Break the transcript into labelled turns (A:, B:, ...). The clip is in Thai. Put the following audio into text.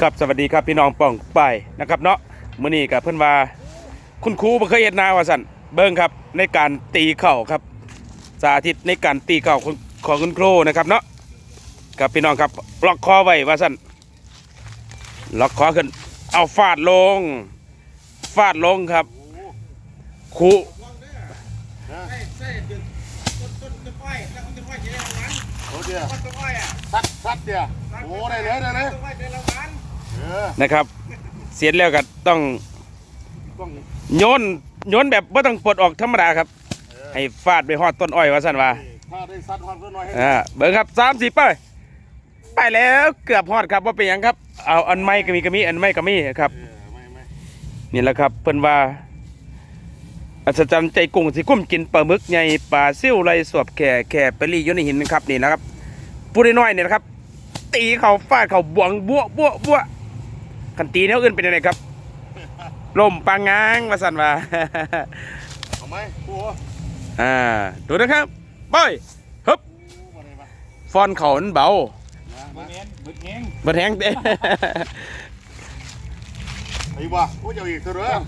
A: ครับสวัสดีครับพี่น้องป้องไปนะครับเนาะมื้อนี้กับเพิ่อนว่าคุณครูบ่เคยเฮ็ดนาว่าซั่นเบิ่งครับในการตีเข่าครับ สาธิตในการตีเข่าของคุณครูนะครับเนาะครับพี่น้องครับล็อกคอไว้ว่าซั่นล็อกคอขึ้น เอาฟาดลง ฟาดลงครับครู
B: โอ้เดียวซัดซัดเดียว โอ้ได้เลยได้เลย
C: ต้นอ้อยได้รางวัล
B: เออ
A: นะครับ เสียแล้วก็ต้อง
B: ต้อง
A: โยนโยนแบบบ่ต้องปลดออกธรรมดาครับให้ฟาดไปฮอดต้นอ้อยว่าซั่นว่า
B: ถ้าได้ซัดความก็น้อยให้
A: อ่าเบิ่งครับสามสิบไปไปแล้วเกือบฮอดครับว่าเป็นหยังครับเอาอันไม่ก็มีก็มีอันไม่ก็มีครับ
B: เออไม่ไม่
A: นี่แหละครับเพิ่นว่า อัศจรรย์ใจกุ้งสิกุ้มกินปลาหมึกใหญ่ปลาซิ่วไรสวบแข่แข่ไปรีอยู่ในหินนะครับนี่นะครับผู้น้อยๆเนี่ยนะครับ ตีเขาฟาดเขาบวงบัวบัวบัวคันตีแนวอื่นเป็นยังไงครับลมปางงางมาสั่นว่า
B: เอาไหมกู
A: อ่าดูนะครับไปฮึบ
B: มาเลยมา
A: ฟอนเขามันเบา
B: มา
C: เน้นบึกเน้ง
A: บัดแห้งเด้
B: ไอ้บ้ากูจะอีกตัวเด้อ